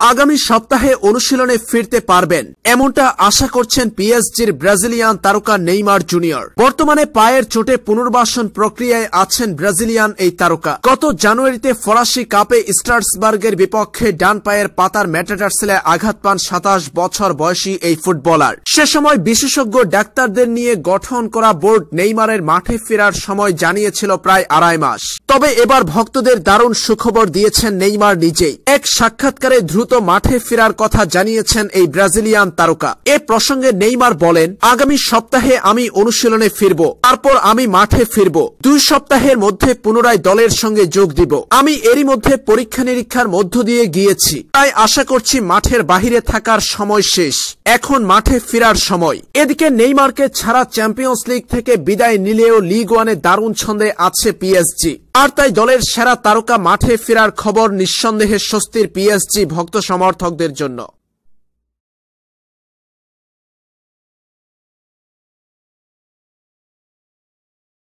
আগামী সপ্তাহে অনুশীলনে ফিরতে পারবেন। এমনটা আশা করছেন পিএসজির ব্রাজিলিয়ান তারকা নেইমার জুনিয়র। বর্তমানে পায়ের চোটে পুনর্বাসন প্রক্রিয়ায় আছেন ব্রাজিলিয়ান এই তারকা। গত জানুয়ারিতে ফরাসি কাপে স্টার্সবার্গের বিপক্ষে ডান পায়ের পাতার ম্যাটাটার্সেলে আঘাত পান সাতাশ বছর বয়সী এই ফুটবলার। সে সময় বিশেষজ্ঞ ডাক্তারদের নিয়ে গঠন করা বোর্ড নেইমারের মাঠে ফেরার সময় জানিয়েছিল প্রায় আড়াই মাস। তবে এবার ভক্তদের দারুণ সুখবর দিয়েছেন নেইমার নিজেই। এক সাক্ষাৎকারে দ্রুত মাঠে ফেরার কথা জানিয়েছেন এই ব্রাজিলিয়ান তারকা। এ প্রসঙ্গে নেইমার বলেন, আগামী সপ্তাহে আমি অনুশীলনে ফিরব, তারপর আমি মাঠে ফিরব। দুই সপ্তাহের মধ্যে পুনরায় দলের সঙ্গে যোগ দিব। আমি এরই মধ্যে পরীক্ষা নিরীক্ষার মধ্য দিয়ে গিয়েছি। তাই আশা করছি মাঠের বাহিরে থাকার সময় শেষ। এখন মাঠে ফেরার সময়। এদিকে নেইমারকে ছাড়া চ্যাম্পিয়ন্স লিগ থেকে বিদায় নিলেও লিগ ওয়ানে দারুণ ছন্দে আছে পিএসজি। আর তাই দলের সেরা তারকা মাঠে ফেরার খবর নিঃসন্দেহে স্বস্তির পিএসজি ভক্ত সমর্থকদের জন্য।